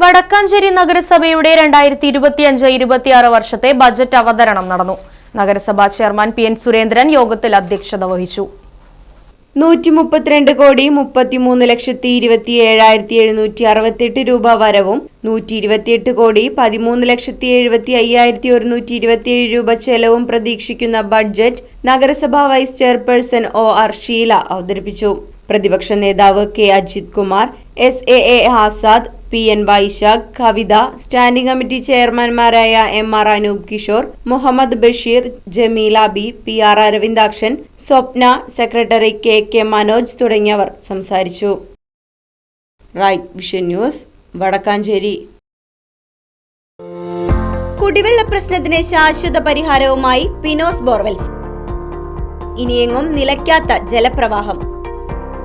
വടക്കാഞ്ചേരി നഗരസഭയുടെ രണ്ടായിരത്തി ഇരുപത്തിയഞ്ച് ഇരുപത്തിയാറ് വർഷത്തെ ബജറ്റ് അവതരണം നടന്നു. നഗരസഭാ ചെയർമാൻ പി എൻ സുരേന്ദ്രൻ യോഗത്തിൽ അധ്യക്ഷത വഹിച്ചു. നൂറ്റി മുപ്പത്തിരണ്ട് കോടി മുപ്പത്തിമൂന്ന് ലക്ഷത്തി ഇരുപത്തി ഏഴായിരത്തി എഴുന്നൂറ്റി അറുപത്തെട്ട് രൂപ വരവും നൂറ്റി ഇരുപത്തിയെട്ട് കോടി പതിമൂന്ന് ലക്ഷത്തി എഴുപത്തി അയ്യായിരത്തി ഒരുന്നൂറ്റി ഇരുപത്തിയേഴ് രൂപ ചെലവും പ്രതീക്ഷിക്കുന്ന ബഡ്ജറ്റ് നഗരസഭാ vice chairperson O R Sheela അവതരിപ്പിച്ചു. പ്രതിപക്ഷ നേതാവ് K Ajith Kumar S A A Azad P N Vaishakh Kavitha standing committee ചെയർമാൻമാരായ M R Anoop Kishore Muhammad Basheer Jameela B P R Aravindakshan Swapna secretary K K Manoj തുടങ്ങിയവർ സംസാരിച്ചു. News Vadakkanchery. കുടിവെള്ള പ്രശ്നത്തിന് ശാശ്വത പരിഹാരവുമായി പിനോസ് borewells. ഇനിയെങ്ങും നിലയ്ക്കാത്ത ജലപ്രവാഹം.